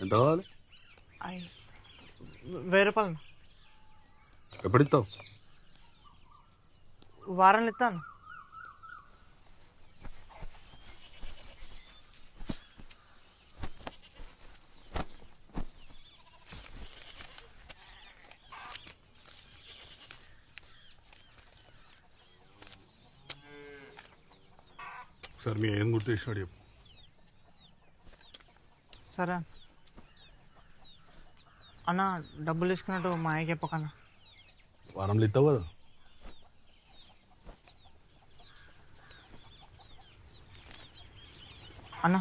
ఎంత కావాలి వెయ్యి రూపాయలు ఎప్పుడు ఇస్తావు వారాన్ని ఇస్తాను ఒకసారి మీ ఏం గుర్తు చేసినాడు చెప్పు సరే అన్న డబ్బులు తీసుకున్నట్టు మా అయ్యకి చెప్పకన్నా. వారంలో ఇస్తావు కదా అన్న.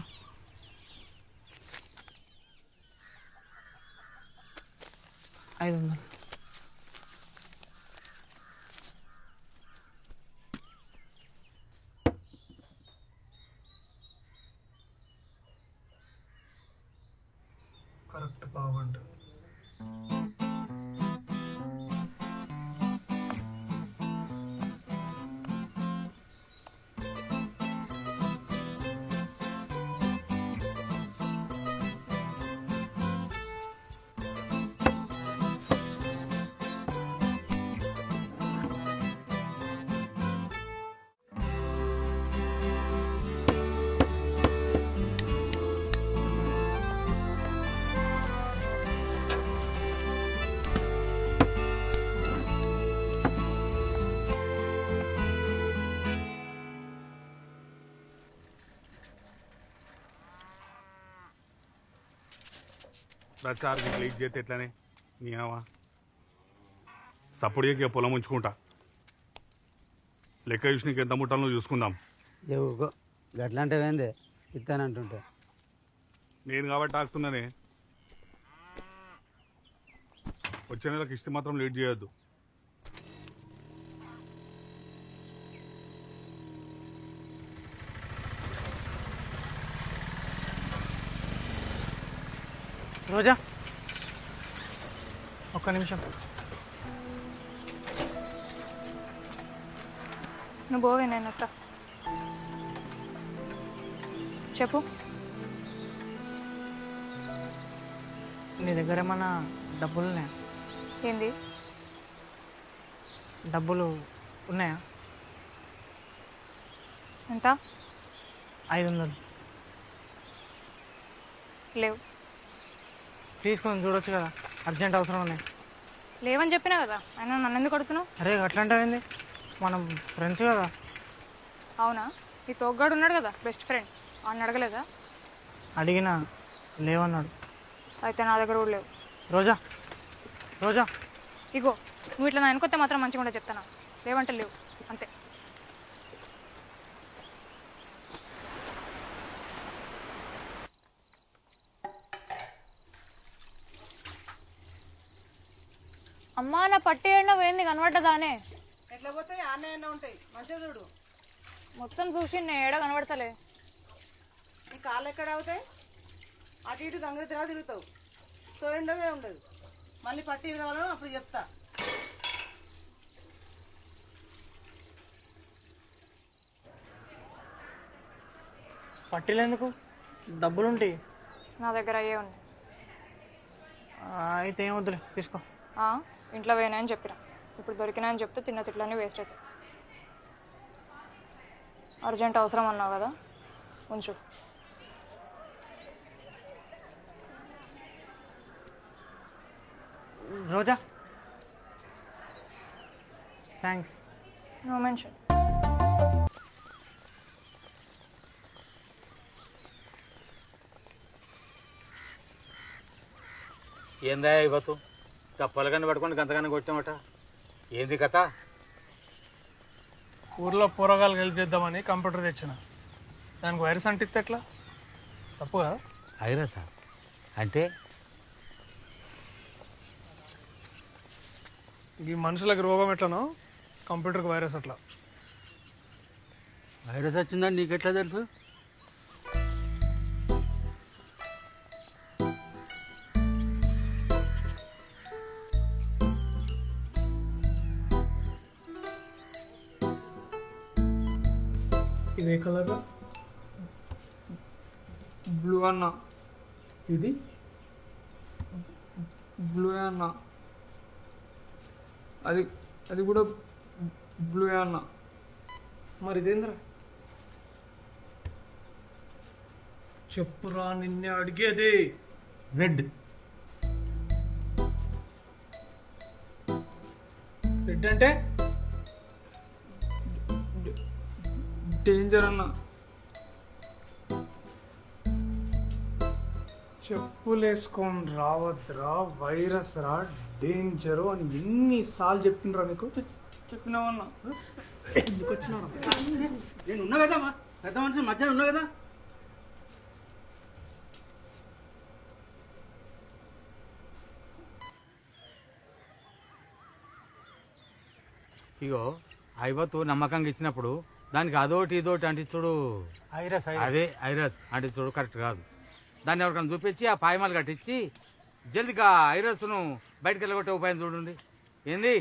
ఐదు వందలు కరెక్ట్ Thank you. బాగుండు ప్రచారం లీక్ చేస్తే ఎట్లానే? నీవా సప్పుడు ఇక పొలం ఉంచుకుంటా. లెక్క చూసి నీకు ఎంత ముట్టాలో చూసుకుందాం. ఏవో గట్లంటే ఇస్తానంటుంటే నేను కాబట్టి ఆగుతున్నానే. వచ్చే నెలకు ఇస్తే మాత్రం లేట్ చేయొద్దు. రోజా? ఒక్క నిమిషం. నువ్వు పోవే నేను అత్త చెప్పు. నీ దగ్గర ఏమన్నా డబ్బులు ఉన్నాయా? ఏంది? డబ్బులు ఉన్నాయా? ఎంత? ఐదు వందలు. లేవు. తీసుకొని చూడొచ్చు కదా. అర్జెంట్ అవసరం ఉన్నాయి. లేవని చెప్పినా కదా. అయినా నన్ను ఎందుకు అడుగుతున్నావు? అరే అట్లాంటివింది? మనం ఫ్రెండ్స్ కదా. అవునా? ఈ తోగ్గాడు ఉన్నాడు కదా బెస్ట్ ఫ్రెండ్ వాడిని అడగలేదా? అడిగినా లేవన్నాడు. అయితే నా దగ్గర కూడా లేవు. రోజా రోజా. ఇగో నువ్వు ఇట్లా నా వెనుకొస్తే మాత్రం మంచిగా ఉండే చెప్తాను? లేవంటే లేవు. అంతే. అమ్మా నా పట్టి ఎండ పోయింది కనబడ్డదానే. ఎట్లా పోతాయి? ఆన్లైన్లో ఉంటాయి. మంచిగా చూడు. మొత్తం చూసి నేను ఏడ కనబడతలే. నీ కాళ్ళు ఎక్కడ అవుతాయి? అటు ఇటు గంగతిరా తిరుగుతావు. సో ఉండదే ఉండదు. మళ్ళీ పట్టి కావాలో అప్పుడు చెప్తా. పట్టీలు ఎందుకు డబ్బులు ఉంటాయి నా దగ్గర అయ్యే ఉన్నాయి. ఆ, అయితే ఏం వద్దులే తీసుకో. ఇంట్లో పోయినాయని చెప్పిన. ఇప్పుడు దొరికినాయని చెప్తే తిన్న తిట్లన్నీ వేస్ట్ అవుతాయి. అర్జెంట్ అవసరం అన్నావు కదా ఉంచు. రోజా? థ్యాంక్స్ నో మెన్షన్ ఏందా ఇవ్వతు పొలగన్ని పట్టుకొని గంతగానే కొట్టామట. ఏంది కథ? ఊర్లో పూరగాలు హెల్ప్ చేద్దామని కంప్యూటర్ తెచ్చిన. దానికి వైరస్ అంటిస్తే ఎట్లా? తప్పు కదా? అయినా సార్ అంటే? ఈ మనుషులకు రోగం ఎట్లనో కంప్యూటర్కి వైరస్ అట్లా. వైరస్ వచ్చిందని నీకెట్లా తెలుసు? ఇది ఏ కలర్ బ్లూ అన్న. ఇది? బ్లూ అన్న. అది అది కూడా బ్లూ అన్న. మరి ఇదేంద్రా? చెప్పురా నిన్నే అడిగేది. రెడ్. రెడ్ అంటే? డేంజర్ అన్న చెప్పులేసుకొని రావద్దురా వైరస్ రా డేంజరు అని ఎన్నిసార్లు చెప్పిండ్రా నీకు? చెప్పినావన్నా? ఎందుకు వచ్చినారా నేను ఉన్నా కదా మా పెద్ద మనిషి మధ్యలో ఉన్నా కదా? ఇగో ఐవత్తు నమ్మకంగా ఇచ్చినప్పుడు దానికి అదోటి ఇదోటి అంటే చూడు ఐరస్ అదే ఐరస్ అంటే చూడు కరెక్ట్ కాదు. దాన్ని ఎవరికైనా చూపించి ఆ పాయమాలు కట్టించి జల్దిగా ఐరస్ను బయటకు వెళ్ళగొట్టే ఉపాయం చూడండి. ఏంది?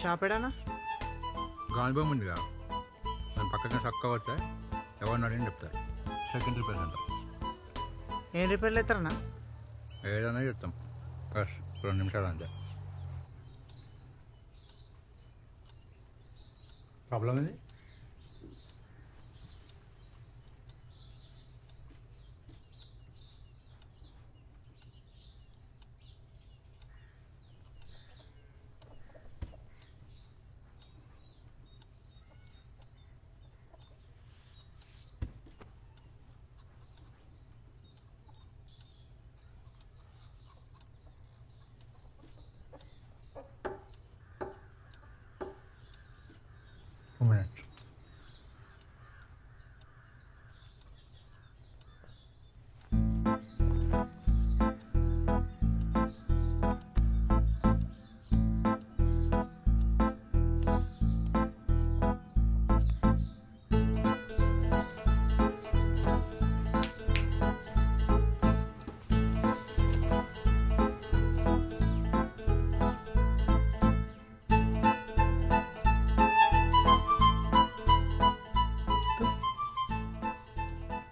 షాప్ ఏడానా గాలిబొమ్మ ఉందిగా దాని పక్కన చక్క వస్తే ఎవరిని అడిగిన చెప్తారు. సెకండ్ రిపేర్ అంటారు ఏం రిపేర్లు అవుతారన్నా ఏదైనా చెప్తాం బస్ రెండు నిమిషాలు అంతే. ప్రాబ్లం ఇది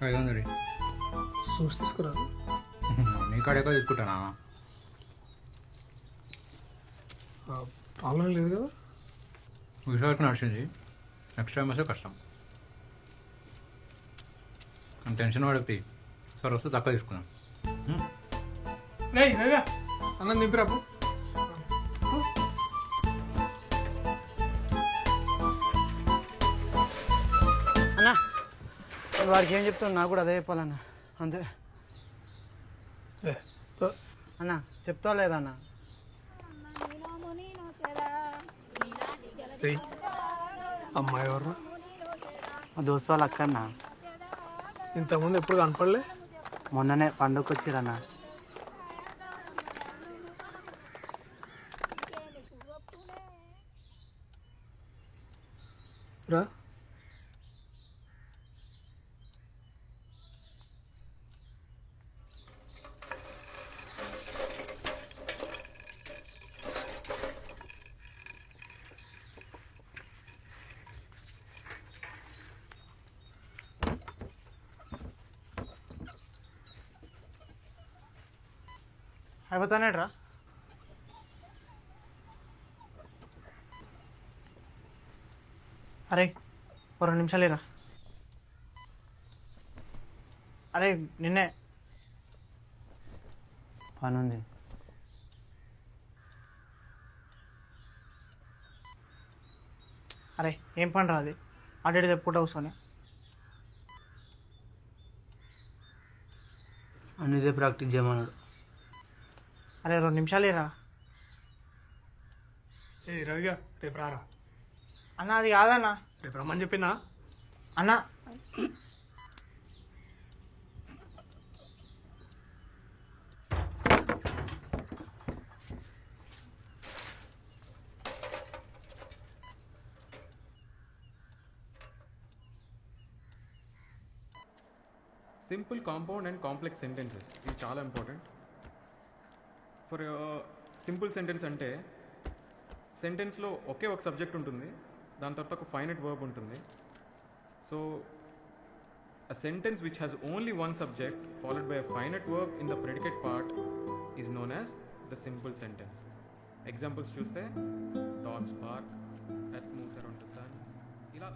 ఐదు వందలు చూసి తీసుకురా నీ కాడ ఎక్కడ తీసుకుంటానా? ప్రాబ్లం లేదు కదా? విశాఖకు నడిచింది. నెక్స్ట్ టైం వస్తే కష్టం. కానీ టెన్షన్ పడకపోతే సార్ వస్తే తక్కువ తీసుకున్నాం అన్నం దింపిరాపు. నేను వాడికి ఏం చెప్తాను నాకు కూడా అదే చెప్పాలన్నా. అంతే. అన్నా చెప్తా లేదన్నా అమ్మాయి ఎవరు? మా దోస్తు వాళ్ళ అక్కన్నా ఇంతకుముందు ఎప్పుడు కనపడలే? మొన్ననే పండుగకి వచ్చిరన్నా రా అయిపోతానేట్రా అరే ఓ రెండు నిమిషాలు ఇరా అరే నిన్నే. పని ఉంది అరే ఏం పని రా అది ఇటు తెప్పుకుంటా కూర్చొని. అన్నిదే ప్రాక్టీస్ చేయమన్నాడు. అరే రెండు నిమిషాలేరా ఏ రవిగా రేపు రారా? అన్న అది కాదన్నా. రేపు రమ్మని చెప్పినా? అన్న. Simple compound and complex sentences ఇవి చాలా ఇంపార్టెంట్ ఫర్ సింపుల్ సెంటెన్స్ అంటే సెంటెన్స్లో ఒకే ఒక సబ్జెక్ట్ ఉంటుంది దాని తర్వాత ఒక ఫైనట్ వర్బ్ ఉంటుంది. So a sentence which has only one subject followed by a finite verb in the predicate part is known as the simple sentence examples చూస్తే dogs park at moves around the ఇలా.